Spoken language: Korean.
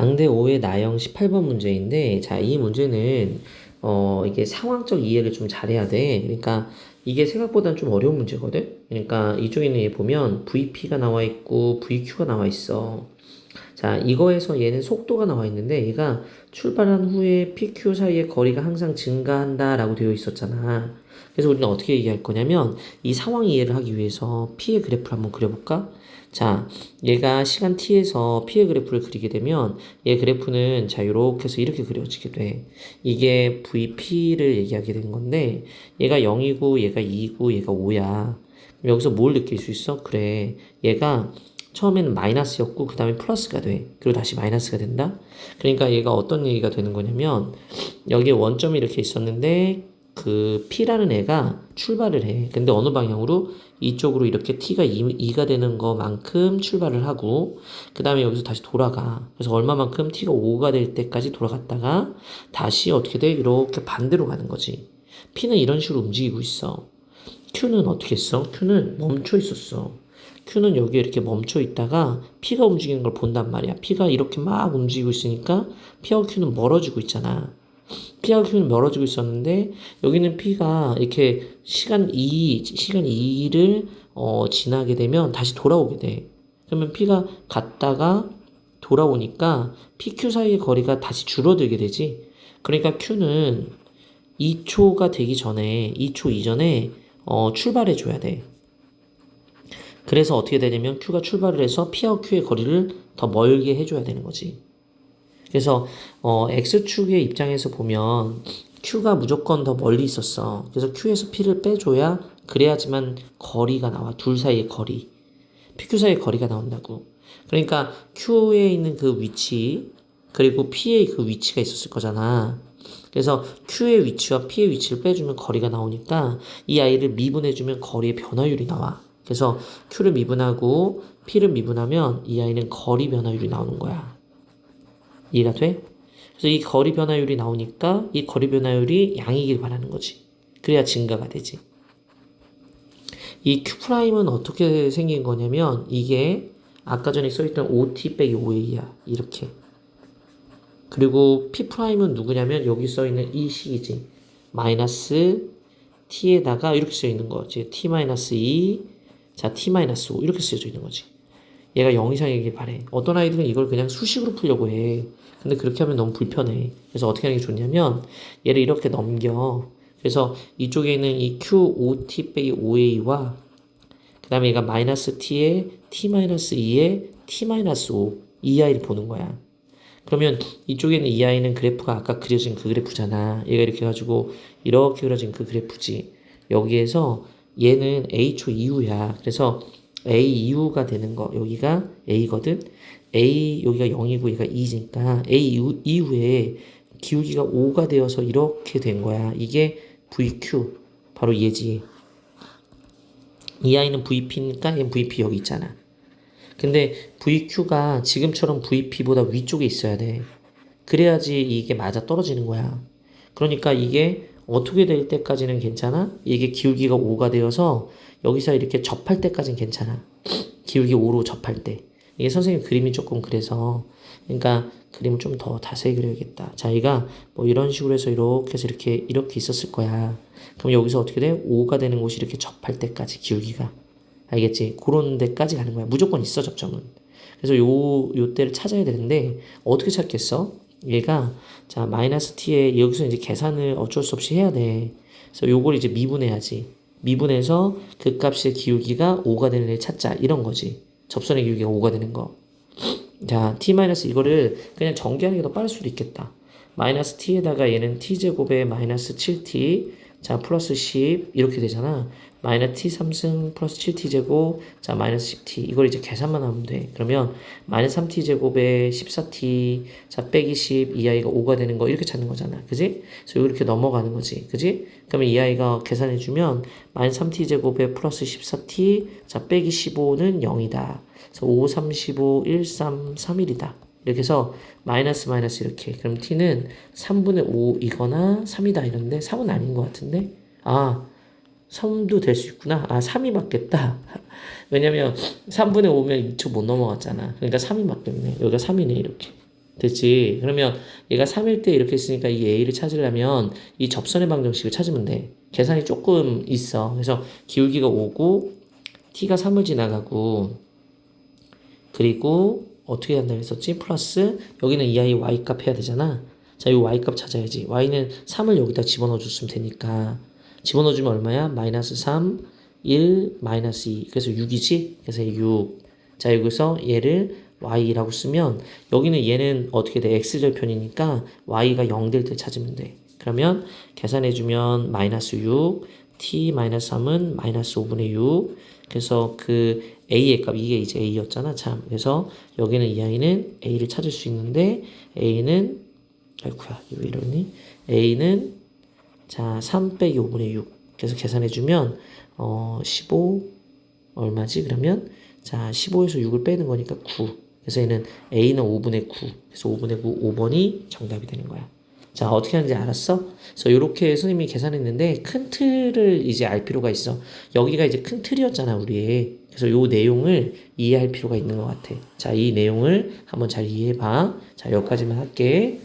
강대 5의 나형 18번 문제인데, 자, 이 문제는, 어, 이게 상황적 이해를 좀 잘해야 돼. 그러니까, 이게 생각보다는 좀 어려운 문제거든? 그러니까, 이쪽에는 얘 보면, VP가 나와 있고, VQ가 나와 있어. 자, 이거에서 얘는 속도가 나와 있는데, 얘가 출발한 후에 PQ 사이의 거리가 항상 증가한다, 라고 되어 있었잖아. 그래서 우리는 어떻게 얘기할 거냐면, 이 상황 이해를 하기 위해서 P의 그래프를 한번 그려볼까? 자, 얘가 시간 t에서 P의 그래프를 그리게 되면 얘 그래프는 자, 요렇게 해서 이렇게 그려지게 돼. 이게 VP를 얘기하게 된 건데 얘가 0이고 얘가 2고 얘가 5야. 여기서 뭘 느낄 수 있어? 그래. 얘가 처음에는 마이너스였고 그 다음에 플러스가 돼. 그리고 다시 마이너스가 된다. 그러니까 얘가 어떤 얘기가 되는 거냐면 여기에 원점이 이렇게 있었는데 그 P라는 애가 출발을 해. 근데 어느 방향으로? 이쪽으로 이렇게 T가 2, 가 되는 것만큼 출발을 하고, 그 다음에 여기서 다시 돌아가. 그래서 얼마만큼 T가 5가 될 때까지 돌아갔다가, 다시 어떻게 돼? 이렇게 반대로 가는 거지. P는 이런 식으로 움직이고 있어. Q는 어떻게 했어? Q는 멈춰 있었어. Q는 여기 이렇게 멈춰 있다가 P가 움직이는 걸 본단 말이야. P가 이렇게 막 움직이고 있으니까 P하고 Q는 멀어지고 있잖아. P하고 Q는 멀어지고 있었는데 여기는 P가 이렇게 시간 2, 시간 2를 어, 지나게 되면 다시 돌아오게 돼. 그러면 P가 갔다가 돌아오니까 PQ 사이의 거리가 다시 줄어들게 되지. 그러니까 Q는 2초가 되기 전에 2초 이전에 어, 출발해 줘야 돼. 그래서 어떻게 되냐면 Q가 출발을 해서 P하고 Q의 거리를 더 멀게 해줘야 되는 거지. 그래서 어, X축의 입장에서 보면 Q가 무조건 더 멀리 있었어. 그래서 Q에서 P를 빼줘야 그래야지만 거리가 나와. 둘 사이의 거리. PQ 사이의 거리가 나온다고. 그러니까 Q에 있는 그 위치 그리고 P의 그 위치가 있었을 거잖아. 그래서 Q의 위치와 P의 위치를 빼주면 거리가 나오니까 이 아이를 미분해주면 거리의 변화율이 나와. 그래서 Q를 미분하고 P를 미분하면 이 아이는 거리 변화율이 나오는 거야. 이해가 돼? 그래서 이 거리 변화율이 나오니까 이 거리 변화율이 양이길 바라는 거지. 그래야 증가가 되지. 이 Q'은 어떻게 생긴 거냐면 이게 아까 전에 써있던 OT 빼기 5A야. 이렇게. 그리고 P'은 누구냐면 여기 써있는 이 식이지. 마이너스 T에다가 이렇게 써있는 거지. T-2 자 T-5 이렇게 쓰여져 있는 거지. 얘가 0 이상이길 바래. 어떤 아이들은 이걸 그냥 수식으로 풀려고 해. 근데 그렇게 하면 너무 불편해. 그래서 어떻게 하는 게 좋냐면 얘를 이렇게 넘겨. 그래서 이쪽에 있는 이 Q5T 빼기 5A와 그 다음에 얘가 마이너스 T에 T-2에 T-5 이 아이를 보는 거야. 그러면 이쪽에 있는 이 아이는 그래프가 아까 그려진 그 그래프잖아. 얘가 이렇게 해가지고 이렇게 그려진 그 그래프지. 여기에서 얘는 A초 이후야. 그래서 A 이후가 되는 거 여기가 A거든. A 여기가 0이고 얘가 2니까 A 이후, 이후에 기울기가 5가 되어서 이렇게 된 거야. 이게 VQ 바로 얘지. 이 아이는 VP니까 얘는 VP 여기 있잖아. 근데 VQ가 지금처럼 VP보다 위쪽에 있어야 돼. 그래야지 이게 맞아 떨어지는 거야. 그러니까 이게 어떻게 될 때까지는 괜찮아? 이게 기울기가 5가 되어서 여기서 이렇게 접할 때까지는 괜찮아. 기울기 5로 접할 때. 이게 선생님 그림이 조금 그래서 그러니까 그림을 좀 더 자세히 그려야겠다. 자기가 뭐 이런 식으로 해서 이렇게 해서 이렇게 이렇게 있었을 거야. 그럼 여기서 어떻게 돼? 5가 되는 곳이 이렇게 접할 때까지 기울기가 알겠지? 그런 데까지 가는 거야. 무조건 있어 접점은. 그래서 요 요 때를 찾아야 되는데 어떻게 찾겠어? 얘가 자 마이너스 t에 여기서 이제 계산을 어쩔 수 없이 해야 돼. 그래서 요걸 이제 미분해야지. 미분해서 그 값의 기울기가 5가 되는 애 찾자 이런 거지. 접선의 기울기가 5가 되는 거. 자 t 마이너스 이거를 그냥 전개하는 게 더 빠를 수도 있겠다. 마이너스 t에다가 얘는 t제곱에 마이너스 7t 자 플러스 10 이렇게 되잖아. 마이너스 t 3승 플러스 7t 제곱 자 마이너스 10t 이걸 이제 계산만 하면 돼. 그러면 마이너스 3t 제곱에 14t 자 빼기 10 이 아이가 5가 되는 거 이렇게 찾는 거잖아. 그지? 그래서 이렇게 넘어가는 거지. 그지? 그러면 이 아이가 계산해 주면 마이너스 3t 제곱에 플러스 14t 자 빼기 15는 0이다. 그래서 5, 35, 1, 3, 3, 1이다. 이렇게 해서 마이너스 마이너스 이렇게. 그럼 t는 3분의 5이거나 3이다 이런데 3은 아닌 것 같은데? 아 3도 될 수 있구나. 아 3이 맞겠다. 왜냐면 3분의 5면 2초 못 넘어갔잖아. 그러니까 3이 맞겠네. 여기가 3이네 이렇게. 됐지? 그러면 얘가 3일 때 이렇게 했으니까 이 a를 찾으려면 이 접선의 방정식을 찾으면 돼. 계산이 조금 있어. 그래서 기울기가 5고 t가 3을 지나가고 그리고 어떻게 한다고 했었지? 플러스 여기는 이 아이 y 값 해야 되잖아. 자, 이 y 값 찾아야지. y는 3을 여기다 집어넣어 줬으면 되니까 집어넣어 주면 얼마야? 마이너스 3, 1, 마이너스 2. 그래서 6이지? 그래서 6. 자, 여기서 얘를 y라고 쓰면 여기는 얘는 어떻게 돼? x절편이니까 y가 0 될 때 찾으면 돼. 그러면 계산해 주면 마이너스 6, t 마이너스 3은 마이너스 5분의 6. 그래서 그 a의 값 이게 이제 a였잖아. 참. 그래서 여기는 이 아이는 a를 찾을 수 있는데 a는 아이쿠야 왜 이러니? a는 자 3 빼기 5분의 6. 그래서 계산해 주면 어 15 얼마지? 그러면 자 15에서 6을 빼는 거니까 9. 그래서 얘는 a는 5분의 9. 그래서 5분의 9 5번이 정답이 되는 거야. 자 어떻게 하는지 알았어? 그래서 이렇게 선생님이 계산했는데 큰 틀을 이제 알 필요가 있어. 여기가 이제 큰 틀이었잖아 우리. 그래서 요 내용을 이해할 필요가 있는 것 같아. 자 이 내용을 한번 잘 이해해 봐. 자 여기까지만 할게.